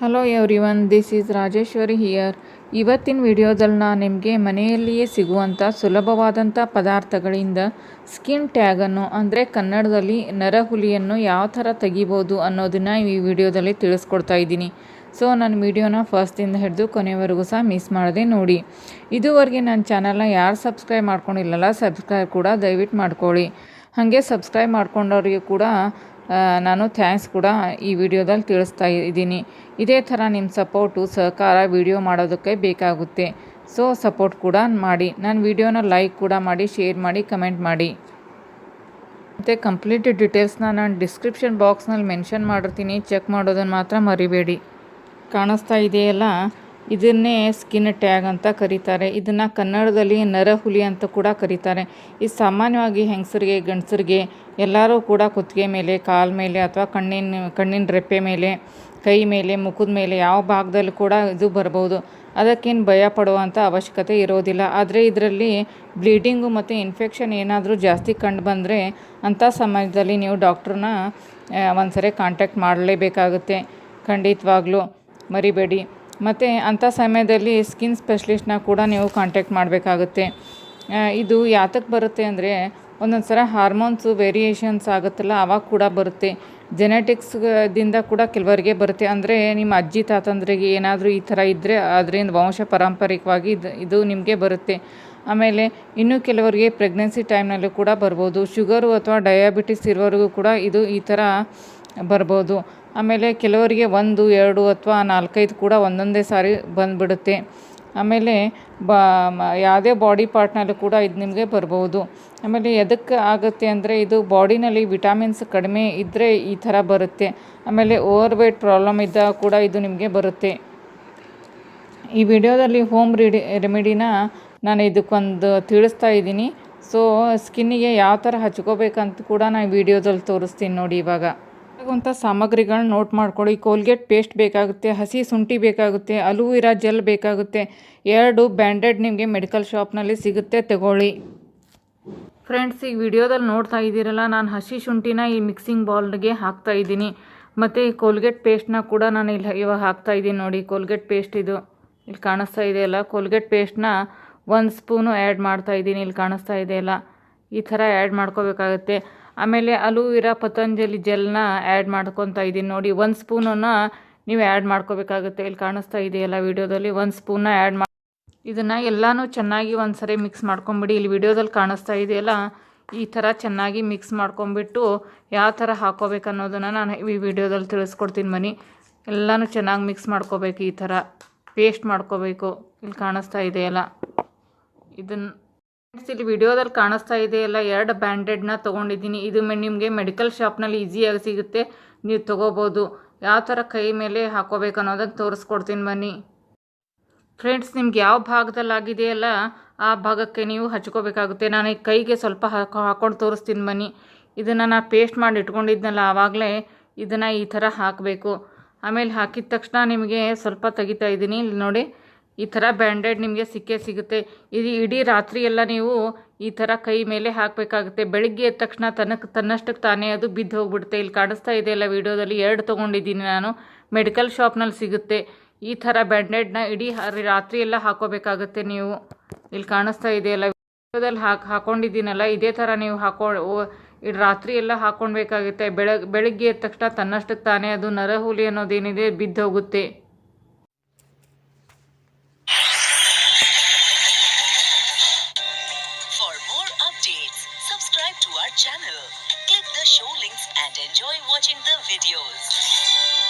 Hello everyone this is Rajeshwari here ಇವತ್ತಿನ ವಿಡಿಯೋದಲ್ಲಿ ನಾನು ನಿಮಗೆ ಮನೆಯಲ್ಲಿಯೇ ಸಿಗುವಂಥ ಸುಲಭವಾದಂಥ ಪದಾರ್ಥಗಳಿಂದ ಸ್ಕಿನ್ ಟ್ಯಾಗನ್ನು ಅಂದರೆ ಕನ್ನಡದಲ್ಲಿ ನರಹುಲಿಯನ್ನು ಯಾವ ಥರ ತೆಗಿಬೋದು ಅನ್ನೋದನ್ನು ಈ ವಿಡಿಯೋದಲ್ಲಿ ತಿಳಿಸ್ಕೊಡ್ತಾ ಇದ್ದೀನಿ. ಸೊ ನನ್ನ ವಿಡಿಯೋನ ಫಸ್ಟಿಂದ ಹಿಡಿದು ಕೊನೆವರೆಗೂ ಸಹ ಮಿಸ್ ಮಾಡದೆ ನೋಡಿ. ಇದುವರೆಗೆ ನನ್ನ ಚಾನಲ್ನ ಯಾರು ಸಬ್ಸ್ಕ್ರೈಬ್ ಮಾಡ್ಕೊಂಡಿಲ್ಲಲ್ಲ ಸಬ್ಸ್ಕ್ರೈಬ್ ಕೂಡ ದಯವಿಟ್ಟು ಮಾಡ್ಕೊಳ್ಳಿ. ಹಾಗೆ ಸಬ್ಸ್ಕ್ರೈಬ್ ಮಾಡ್ಕೊಂಡವ್ರಿಗೆ ಕೂಡ ನಾನು ಥ್ಯಾಂಕ್ಸ್ ಕೂಡ ಈ ವಿಡಿಯೋದಲ್ಲಿ ತಿಳಿಸ್ತಾ ಇದ್ದೀನಿ. ಇದೇ ಥರ ನಿಮ್ಮ ಸಪೋರ್ಟು ಸಹಕಾರ ವಿಡಿಯೋ ಮಾಡೋದಕ್ಕೆ ಬೇಕಾಗುತ್ತೆ. ಸೊ ಸಪೋರ್ಟ್ ಕೂಡ ಮಾಡಿ. ನನ್ನ ವಿಡಿಯೋನ ಲೈಕ್ ಕೂಡ ಮಾಡಿ ಶೇರ್ ಮಾಡಿ ಕಮೆಂಟ್ ಮಾಡಿ. ಮತ್ತು ಕಂಪ್ಲೀಟ್ ಡೀಟೇಲ್ಸ್ನ ನಾನು ಡಿಸ್ಕ್ರಿಪ್ಷನ್ ಬಾಕ್ಸ್ನಲ್ಲಿ ಮೆನ್ಷನ್ ಮಾಡಿರ್ತೀನಿ. ಚೆಕ್ ಮಾಡೋದನ್ನು ಮಾತ್ರ ಮರಿಬೇಡಿ. ಕಾಣಿಸ್ತಾ ಇದೆಯಲ್ಲ? ಇದನ್ನೇ ಸ್ಕಿನ್ ಟ್ಯಾಗ್ ಅಂತ ಕರೀತಾರೆ. ಇದನ್ನು ಕನ್ನಡದಲ್ಲಿ ನರಹುಲಿ ಅಂತ ಕೂಡ ಕರೀತಾರೆ. ಇದು ಸಾಮಾನ್ಯವಾಗಿ ಹೆಂಗಸರಿಗೆ, ಗಂಡಸರಿಗೆ ಎಲ್ಲರೂ ಕೂಡ ಕುತ್ತಿಗೆ ಮೇಲೆ, ಕಾಲ ಮೇಲೆ ಅಥವಾ ಕಣ್ಣಿನ ಕಣ್ಣಿನ ರೆಪ್ಪೆ ಮೇಲೆ, ಕೈ ಮೇಲೆ, ಮುಖದ ಮೇಲೆ ಯಾವ ಭಾಗದಲ್ಲೂ ಕೂಡ ಇದು ಬರ್ಬೋದು. ಅದಕ್ಕೇನು ಭಯ ಪಡುವಂಥ ಅವಶ್ಯಕತೆ ಇರೋದಿಲ್ಲ. ಆದರೆ ಇದರಲ್ಲಿ ಬ್ಲೀಡಿಂಗು ಮತ್ತು ಇನ್ಫೆಕ್ಷನ್ ಏನಾದರೂ ಜಾಸ್ತಿ ಕಂಡು ಬಂದರೆ ಅಂಥ ಸಮಯದಲ್ಲಿ ನೀವು ಡಾಕ್ಟ್ರನ್ನ ಒಂದ್ಸರಿ ಕಾಂಟ್ಯಾಕ್ಟ್ ಮಾಡಲೇಬೇಕಾಗುತ್ತೆ. ಖಂಡಿತವಾಗ್ಲೂ ಮರಿಬೇಡಿ. ಮತ್ತು ಅಂಥ ಸಮಯದಲ್ಲಿ ಸ್ಕಿನ್ ಸ್ಪೆಷಲಿಸ್ಟ್ನ ಕೂಡ ನೀವು ಕಾಂಟ್ಯಾಕ್ಟ್ ಮಾಡಬೇಕಾಗುತ್ತೆ. ಇದು ಯಾತಕ್ಕೆ ಬರುತ್ತೆ ಅಂದರೆ ಒಂದೊಂದು ಸಲ ಹಾರ್ಮೋನ್ಸು ವೇರಿಯೇಷನ್ಸ್ ಆಗುತ್ತಲ್ಲ ಆವಾಗ ಕೂಡ ಬರುತ್ತೆ. ಜೆನೆಟಿಕ್ಸ್ದಿಂದ ಕೂಡ ಕೆಲವರಿಗೆ ಬರುತ್ತೆ. ಅಂದರೆ ನಿಮ್ಮ ಅಜ್ಜಿ, ತಾತಂದ್ರಿಗೆ ಏನಾದರೂ ಈ ಥರ ಇದ್ದರೆ ಅದರಿಂದ ವಂಶ ಪಾರಂಪರಿಕವಾಗಿ ಇದು ಇದು ನಿಮಗೆ ಬರುತ್ತೆ. ಆಮೇಲೆ ಇನ್ನೂ ಕೆಲವರಿಗೆ ಪ್ರೆಗ್ನೆನ್ಸಿ ಟೈಮ್ನಲ್ಲೂ ಕೂಡ ಬರ್ಬೋದು. ಶುಗರು ಅಥವಾ ಡಯಾಬಿಟಿಸ್ ಇರೋರಿಗೂ ಕೂಡ ಇದು ಈ ಥರ ಬರ್ಬೋದು. ಆಮೇಲೆ ಕೆಲವರಿಗೆ ಒಂದು, ಎರಡು ಅಥವಾ ನಾಲ್ಕೈದು ಕೂಡ ಒಂದೊಂದೇ ಸಾರಿ ಬಂದುಬಿಡುತ್ತೆ. ಆಮೇಲೆ ಬ ಯಾವುದೇ ಬಾಡಿ ಪಾರ್ಟ್ನಲ್ಲೂ ಕೂಡ ಇದು ನಿಮಗೆ ಬರ್ಬೋದು. ಆಮೇಲೆ ಎದಕ್ಕೆ ಆಗುತ್ತೆ ಅಂದರೆ ಇದು ಬಾಡಿನಲ್ಲಿ ವಿಟಾಮಿನ್ಸ್ ಕಡಿಮೆ ಇದ್ದರೆ ಈ ಥರ ಬರುತ್ತೆ. ಆಮೇಲೆ ಓವರ್ ವೇಟ್ ಪ್ರಾಬ್ಲಮ್ ಇದ್ದಾಗ ಕೂಡ ಇದು ನಿಮಗೆ ಬರುತ್ತೆ. ಈ ವಿಡಿಯೋದಲ್ಲಿ ಹೋಮ್ ರೆಡಿ, ರೆಮಿಡಿನ ನಾನು ಇದಕ್ಕೊಂದು ತಿಳಿಸ್ತಾ ಇದ್ದೀನಿ. ಸೊ, ಸ್ಕಿನ್ನಿಗೆ ಯಾವ ಥರ ಹಚ್ಕೋಬೇಕಂತ ಕೂಡ ನಾನು ವಿಡಿಯೋದಲ್ಲಿ ತೋರಿಸ್ತೀನಿ ನೋಡಿ ಇವಾಗ. ಆಗುವಂಥ ಸಾಮಗ್ರಿಗಳನ್ನ ನೋಟ್ ಮಾಡ್ಕೊಳ್ಳಿ. ಕೋಲ್ಗೇಟ್ ಪೇಸ್ಟ್ ಬೇಕಾಗುತ್ತೆ, ಹಸಿ ಶುಂಠಿ ಬೇಕಾಗುತ್ತೆ, ಅಲುವಿರಾ ಜೆಲ್ ಬೇಕಾಗುತ್ತೆ. ಎರಡು ಬ್ಯಾಂಡೆಡ್ ನಿಮಗೆ ಮೆಡಿಕಲ್ ಶಾಪ್ನಲ್ಲಿ ಸಿಗುತ್ತೆ, ತಗೊಳ್ಳಿ. ಫ್ರೆಂಡ್ಸ್ ಈ ವಿಡಿಯೋದಲ್ಲಿ ನೋಡ್ತಾ ಇದ್ದೀರಲ್ಲ, ನಾನು ಹಸಿ ಶುಂಠಿನ ಈ ಮಿಕ್ಸಿಂಗ್ ಬೌಲ್ಗೆ ಹಾಕ್ತಾ ಇದ್ದೀನಿ. ಮತ್ತು ಈ ಕೋಲ್ಗೇಟ್ ಪೇಸ್ಟ್ನ ಕೂಡ ನಾನು ಇಲ್ಲಿ ಇವಾಗ ಹಾಕ್ತಾ ಇದ್ದೀನಿ ನೋಡಿ ಕೋಲ್ಗೇಟ್ ಪೇಸ್ಟ್ ಇದು. ಇಲ್ಲಿ ಕಾಣಿಸ್ತಾ ಇದೆಯಲ್ಲ ಕೋಲ್ಗೇಟ್ ಪೇಸ್ಟ್ನ ಒಂದು ಸ್ಪೂನು ಆ್ಯಡ್ ಮಾಡ್ತಾ ಇದ್ದೀನಿ, ಇಲ್ಲಿ ಕಾಣಿಸ್ತಾ ಇದೆಯಲ್ಲ ಈ ಥರ ಆ್ಯಡ್ ಮಾಡ್ಕೋಬೇಕಾಗುತ್ತೆ. ಆಮೇಲೆ ಅಲುವಿರಾ ಪತಂಜಲಿ ಜೆಲ್ನ ಆ್ಯಡ್ ಮಾಡ್ಕೊತಾ ಇದ್ದೀನಿ ನೋಡಿ, ಒಂದು ಸ್ಪೂನನ್ನು ನೀವು ಆ್ಯಡ್ ಮಾಡ್ಕೋಬೇಕಾಗುತ್ತೆ. ಇಲ್ಲಿ ಕಾಣಿಸ್ತಾ ಇದೆಯಲ್ಲ ವಿಡಿಯೋದಲ್ಲಿ, ಒಂದು ಸ್ಪೂನ್ನ ಆ್ಯಡ್ ಮಾಡಿ ಇದನ್ನು ಎಲ್ಲನೂ ಚೆನ್ನಾಗಿ ಒಂದು ಸರಿ ಮಿಕ್ಸ್ ಮಾಡ್ಕೊಂಬಿಡಿ. ಇಲ್ಲಿ ವಿಡಿಯೋದಲ್ಲಿ ಕಾಣಿಸ್ತಾ ಇದೆಯಲ್ಲ, ಈ ಥರ ಚೆನ್ನಾಗಿ ಮಿಕ್ಸ್ ಮಾಡ್ಕೊಂಬಿಟ್ಟು ಯಾವ ಥರ ಹಾಕೋಬೇಕು ಅನ್ನೋದನ್ನು ನಾನು ಈ ವಿಡಿಯೋದಲ್ಲಿ ತಿಳಿಸ್ಕೊಡ್ತೀನಿ ಮನಿ. ಎಲ್ಲನೂ ಚೆನ್ನಾಗಿ ಮಿಕ್ಸ್ ಮಾಡ್ಕೋಬೇಕು, ಈ ಥರ ಪೇಸ್ಟ್ ಮಾಡ್ಕೋಬೇಕು. ಇಲ್ಲಿ ಕಾಣಿಸ್ತಾ ಇದೆಯಲ್ಲ ಇದನ್ನು ಇಲ್ಲಿ ವಿಡಿಯೋದಲ್ಲಿ ಕಾಣಿಸ್ತಾ ಇದೆ, ಎಲ್ಲ ಎರಡು ಬ್ಯಾಂಡೆಡ್ನ ತೊಗೊಂಡಿದ್ದೀನಿ. ಇದು ನಿಮಗೆ ಮೆಡಿಕಲ್ ಶಾಪ್ನಲ್ಲಿ ಈಸಿಯಾಗಿ ಸಿಗುತ್ತೆ. ನೀವು ತೊಗೋಬೋದು. ಯಾವ ಥರ ಕೈ ಮೇಲೆ ಹಾಕೋಬೇಕು ಅನ್ನೋದನ್ನು ತೋರಿಸ್ಕೊಡ್ತೀನಿ ಬನ್ನಿ. ಫ್ರೆಂಡ್ಸ್ ನಿಮ್ಗೆ ಯಾವ ಭಾಗದಲ್ಲಿ ಆಗಿದೆಯಲ್ಲ ಆ ಭಾಗಕ್ಕೆ ನೀವು ಹಚ್ಕೋಬೇಕಾಗುತ್ತೆ. ನಾನು ಈ ಕೈಗೆ ಸ್ವಲ್ಪ ಹಾಕೊ ಹಾಕೊಂಡು ತೋರಿಸ್ತೀನಿ ಬನ್ನಿ. ಇದನ್ನು ನಾನು ಪೇಸ್ಟ್ ಮಾಡಿ ಇಟ್ಕೊಂಡಿದ್ನಲ್ಲ, ಆವಾಗಲೇ ಇದನ್ನು ಈ ಥರ ಹಾಕಬೇಕು. ಆಮೇಲೆ ಹಾಕಿದ ತಕ್ಷಣ ನಿಮಗೆ ಸ್ವಲ್ಪ ತೆಗಿತಾ ಇದ್ದೀನಿ. ಇಲ್ಲಿ ನೋಡಿ ಈ ಥರ ಬ್ಯಾಂಡೆಡ್ ನಿಮಗೆ ಸಿಕ್ಕೇ ಸಿಗುತ್ತೆ. ಇದು ಇಡೀ ರಾತ್ರಿ ಎಲ್ಲ ನೀವು ಈ ಥರ ಕೈ ಮೇಲೆ ಹಾಕಬೇಕಾಗುತ್ತೆ. ಬೆಳಿಗ್ಗೆ ಎದ್ದ ತಕ್ಷಣ ತನಕ್ಕೆ ತನ್ನಷ್ಟಕ್ಕೆ ತಾನೇ ಅದು ಬಿದ್ದು ಹೋಗ್ಬಿಡುತ್ತೆ. ಇಲ್ಲಿ ಕಾಣಿಸ್ತಾ ಇದೆ ಇದೆಯಲ್ಲ ವಿಡಿಯೋದಲ್ಲಿ, ಎರಡು ತೊಗೊಂಡಿದ್ದೀನಿ ನಾನು. ಮೆಡಿಕಲ್ ಶಾಪ್ನಲ್ಲಿ ಸಿಗುತ್ತೆ. ಈ ಥರ ಬ್ಯಾಂಡೆಡ್ನ ಇಡೀ ರಾತ್ರಿ ಎಲ್ಲ ಹಾಕೋಬೇಕಾಗುತ್ತೆ ನೀವು. ಇಲ್ಲಿ ಕಾಣಿಸ್ತಾ ಇದೆಯಲ್ಲ ವಿಡಿಯೋದಲ್ಲಿ ಹಾಕಿ ಹಾಕೊಂಡಿದ್ದೀನಲ್ಲ, ಇದೇ ಥರ ನೀವು ಹಾಕೊ ಇಡ್ ರಾತ್ರಿ ಎಲ್ಲ ಹಾಕ್ಕೊಳ್ಬೇಕಾಗುತ್ತೆ ಬೆಳಗ್ ಬೆಳಗ್ಗೆ ಎದ್ದ ತಕ್ಷಣ ತನ್ನಷ್ಟಕ್ಕೆ ತಾನೇ ಅದು ನರಹುಲಿ ಅನ್ನೋದೇನಿದೆ ಬಿದ್ದು ಹೋಗುತ್ತೆ. and enjoy watching the videos.